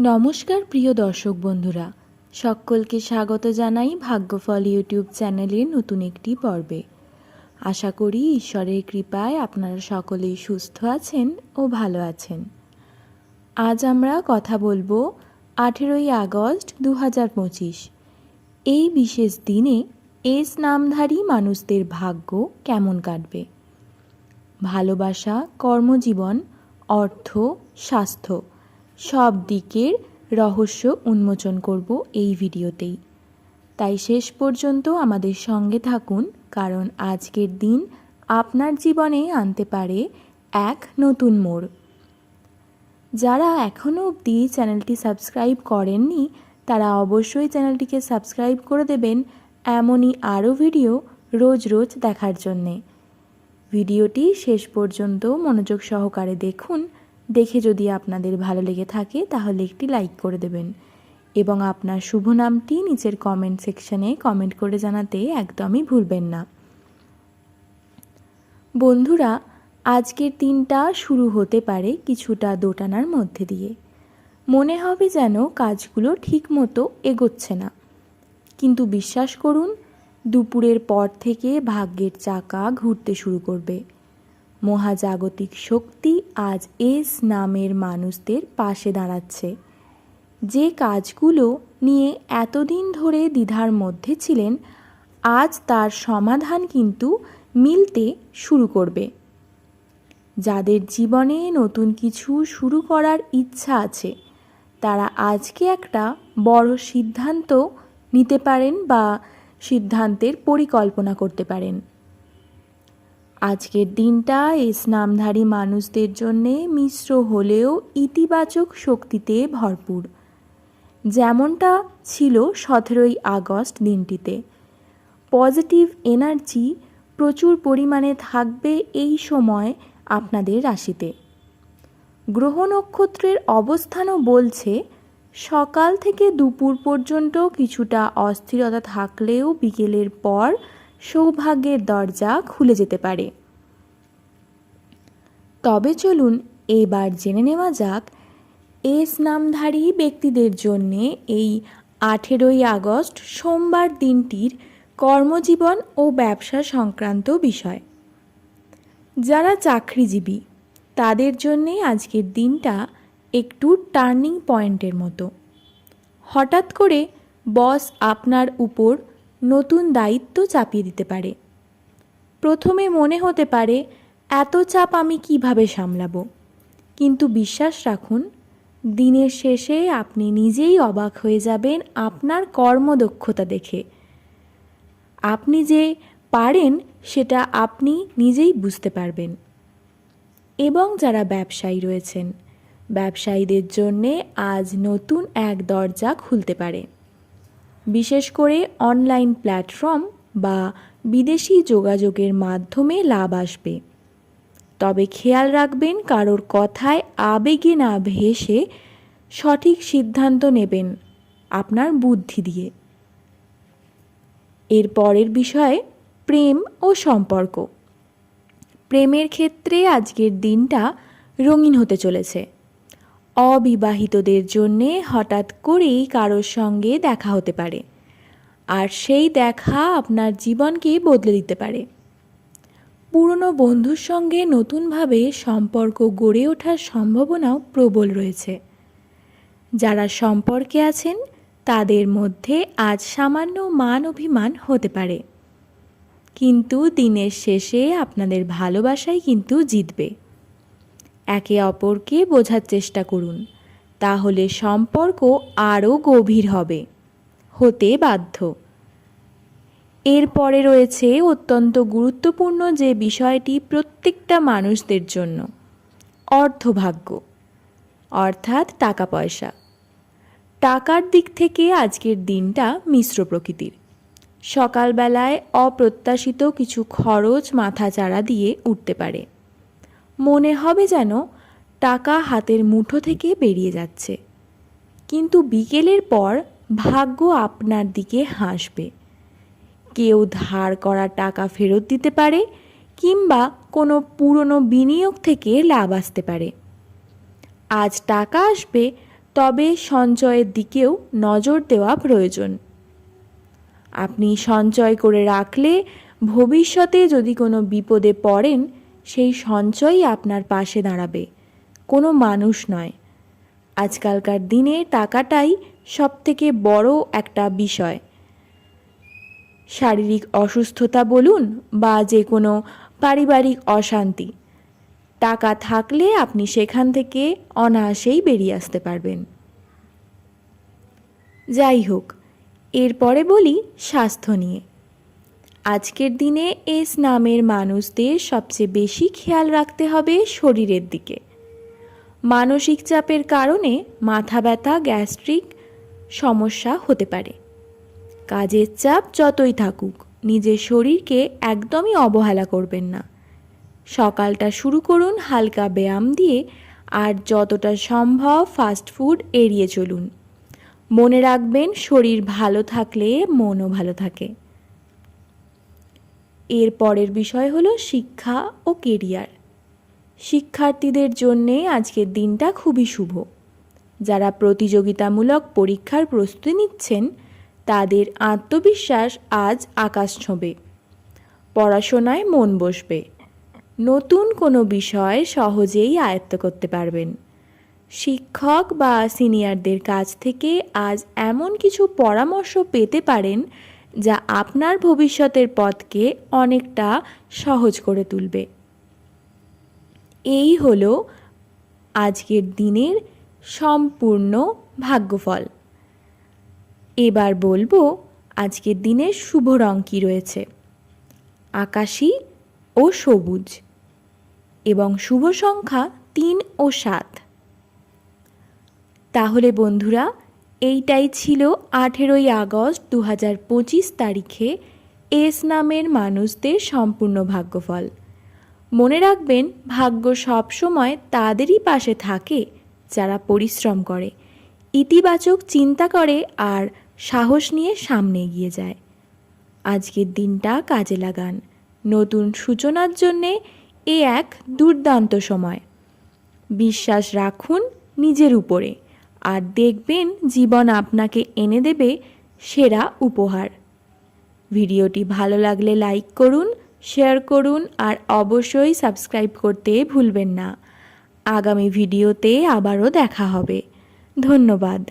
নমস্কার প্রিয় দর্শক বন্ধুরা, সকলকে স্বাগত জানাই ভাগ্যফল ইউটিউব চ্যানেলের নতুন একটি পর্বে। আশা করি ঈশ্বরের কৃপায় আপনারা সকলেই সুস্থ আছেন ও ভালো আছেন। আজ আমরা কথা বলব আঠেরোই আগস্ট দু হাজার পঁচিশ। এই বিশেষ দিনে এস নামধারী মানুষদের ভাগ্য কেমন কাটবে? ভালোবাসা, কর্মজীবন, অর্থ, স্বাস্থ্য সব দিকের রহস্য উন্মোচন করব এই ভিডিওতেই। তাই শেষ পর্যন্ত আমাদের সঙ্গে থাকুন, কারণ আজকের দিন আপনার জীবনে আনতে পারে এক নতুন মোড়। যারা এখনও অবধি চ্যানেলটি সাবস্ক্রাইব করেননি, তারা অবশ্যই চ্যানেলটিকে সাবস্ক্রাইব করে দেবেন এমনই আরও ভিডিও রোজ রোজ দেখার জন্যে। ভিডিওটি শেষ পর্যন্ত মনোযোগ সহকারে দেখুন দেখে যদি আপনাদের ভালো লেগে থাকে, তাহলে একটি লাইক করে দেবেন। এবং আপনার শুভ নামটি নিচের কমেন্ট সেকশনে কমেন্ট করে জানাতে একদমই ভুলবেন না। বন্ধুরা, আজকের দিনটা শুরু হতে পারে কিছুটা দোটানার মধ্যে দিয়ে। মনে হবে যেন কাজগুলো ঠিকমতো এগোচ্ছে না। কিন্তু বিশ্বাস করুন, দুপুরের পর থেকে ভাগ্যের চাকা ঘুরতে শুরু করবে। মহাজাগতিক শক্তি আজ এস নামের মানুষদের পাশে দাঁড়াচ্ছে। যে কাজগুলো নিয়ে এতদিন ধরে দ্বিধার মধ্যে ছিলেন, আজ তার সমাধান কিন্তু মিলতে শুরু করবে। যাদের জীবনে নতুন কিছু শুরু করার ইচ্ছা আছে, তারা আজকে একটা বড় সিদ্ধান্ত নিতে পারেন বা সিদ্ধান্তের পরিকল্পনা করতে পারেন। আজকের দিনটা এস নামধারী মানুষদের জন্যে মিশ্র হলেও ইতিবাচক শক্তিতে ভরপুর। যেমনটা ছিল সতেরোই আগস্ট দিনটিতে। পজিটিভ এনার্জি প্রচুর পরিমাণে থাকবে এই সময় আপনাদের রাশিতে। গ্রহ নক্ষত্রের অবস্থানও বলছে, সকাল থেকে দুপুর পর্যন্ত কিছুটা অস্থিরতা থাকলেও বিকেলের পর সৌভাগ্যের দরজা খুলে যেতে পারে। তবে চলুন এবার জেনে নেওয়া যাক, এস নামধারী ব্যক্তিদের জন্যে এই আঠেরোই আগস্ট সোমবার দিনটির কর্মজীবন ও ব্যবসা সংক্রান্ত বিষয়। যারা চাকরিজীবী, তাদের জন্যে আজকের দিনটা একটু টার্নিং পয়েন্টের মতো। হঠাৎ করে বস আপনার উপর নতুন দায়িত্ব চাপিয়ে দিতে পারে। প্রথমে মনে হতে পারে, এত চাপ আমি কীভাবে সামলাবো? কিন্তু বিশ্বাস রাখুন, দিনের শেষে আপনি নিজেই অবাক হয়ে যাবেন আপনার কর্মদক্ষতা দেখে। আপনি যে পারেন, সেটা আপনি নিজেই বুঝতে পারবেন। এবং যারা ব্যবসায়ী রয়েছেন, ব্যবসায়ীদের জন্যে আজ নতুন এক দরজা খুলতে পারে। বিশেষ করে অনলাইন প্ল্যাটফর্ম বা বিদেশি যোগাযোগের মাধ্যমে লাভ আসবে। তবে খেয়াল রাখবেন কারোর কথায় আবেগে না ভেসে সঠিক সিদ্ধান্ত নেবেন আপনার বুদ্ধি দিয়ে। এর পরের বিষয়ে, প্রেম ও সম্পর্ক। প্রেমের ক্ষেত্রে আজকের দিনটা রঙিন হতে চলেছে। অবিবাহিতদের জন্যে হঠাৎ করেই কারোর সঙ্গে দেখা হতে পারে। আর সেই দেখা আপনার জীবনকে বদলে দিতে পারে। পুরনো বন্ধুর সঙ্গে নতুনভাবে সম্পর্ক গড়ে ওঠার সম্ভাবনাও প্রবল রয়েছে। যারা সম্পর্কে আছেন, তাদের মধ্যে আজ সামান্য মান অভিমান হতে পারে। কিন্তু দিনের শেষে আপনাদের ভালোবাসাই কিন্তু জিতবে। একে অপরকে বোঝার চেষ্টা করুন, তাহলে সম্পর্ক আরও গভীর হবে। হতে বাধ্য। এরপরে রয়েছে অত্যন্ত গুরুত্বপূর্ণ যে বিষয়টি প্রত্যেকটা মানুষদের জন্য, অর্থভাগ্য, অর্থাৎ টাকা পয়সা টাকার দিক থেকে আজকের দিনটা মিশ্র প্রকৃতির। সকালবেলায় অপ্রত্যাশিত কিছু খরচ মাথাচাড়া দিয়ে উঠতে পারে। মনে হবে যেন টাকা হাতের মুঠো থেকে বেরিয়ে যাচ্ছে। কিন্তু বিকেলের পর ভাগ্য আপনার দিকে হাসবে। কেউ ধার করা টাকা ফেরত দিতে পারে কিংবা কোনো পুরনো বিনিয়োগ থেকে লাভ আসতে পারে। আজ টাকা আসবে, তবে সঞ্চয়ের দিকেও নজর দেওয়া প্রয়োজন। আপনি সঞ্চয় করে রাখলে ভবিষ্যতে যদি কোনো বিপদে পড়েন সেই সঞ্চয়ই আপনার পাশে দাঁড়াবে। কোনো মানুষ নয়। আজকালকার দিনে টাকাটাই সবথেকে বড় একটা বিষয়। শারীরিক অসুস্থতা বলুন বা যে কোনো পারিবারিক অশান্তি। টাকা থাকলে আপনি সেখান থেকে অনায়াসেই বেরিয়ে আসতে পারবেন। যাই হোক, এরপরে বলি স্বাস্থ্য নিয়ে। আজকের দিনে এস নামের মানুষদের সবচেয়ে বেশি খেয়াল রাখতে হবে শরীরের দিকে। মানসিক চাপের কারণে মাথা ব্যথা, গ্যাস্ট্রিক সমস্যা হতে পারে। কাজের চাপ যতই থাকুক, নিজের শরীরকে একদমই অবহেলা করবেন না। সকালটা শুরু করুন হালকা ব্যায়াম দিয়ে আর যতটা সম্ভব ফাস্ট ফুড এড়িয়ে চলুন। মনে রাখবেন শরীর ভালো থাকলে মনও ভালো থাকে। এর পরের বিষয় হলো শিক্ষা ও কেরিয়ার। শিক্ষার্থীদের জন্যে আজকের দিনটা খুবই শুভ। যারা প্রতিযোগিতামূলক পরীক্ষার প্রস্তুতি নিচ্ছেন, তাদের আত্মবিশ্বাস আজ আকাশ ছোঁবে। পড়াশোনায় মন বসবে। নতুন কোনো বিষয় সহজেই আয়ত্ত করতে পারবেন। শিক্ষক বা সিনিয়রদের কাছ থেকে আজ এমন কিছু পরামর্শ পেতে পারেন যা আপনার ভবিষ্যতের পথকে অনেকটা সহজ করে তুলবে। এই হলো আজকের দিনের সম্পূর্ণ ভাগ্যফল। এবার বলব আজকের দিনের শুভ রং কী রয়েছে। আকাশী ও সবুজ এবং শুভ সংখ্যা তিন ও সাত। তাহলে বন্ধুরা এইটাই ছিল আঠেরোই আগস্ট দু হাজার পঁচিশ তারিখে এস নামের মানুষদের সম্পূর্ণ ভাগ্যফল। মনে রাখবেন, ভাগ্য সবসময় তাদেরই পাশে থাকে যারা পরিশ্রম করে, ইতিবাচক চিন্তা করে আর সাহস নিয়ে সামনে এগিয়ে যায়। আজকের দিনটা কাজে লাগান। নতুন সূচনার জন্যে এ এক দুর্দান্ত সময়। বিশ্বাস রাখুন নিজের উপরে। আর দেখবেন জীবন আপনাকে এনে দেবে সেরা উপহার। ভিডিওটি ভালো লাগলে লাইক করুন, শেয়ার করুন আর অবশ্যই সাবস্ক্রাইব করতে ভুলবেন না। আগামী ভিডিওতে আবারও দেখা হবে। ধন্যবাদ।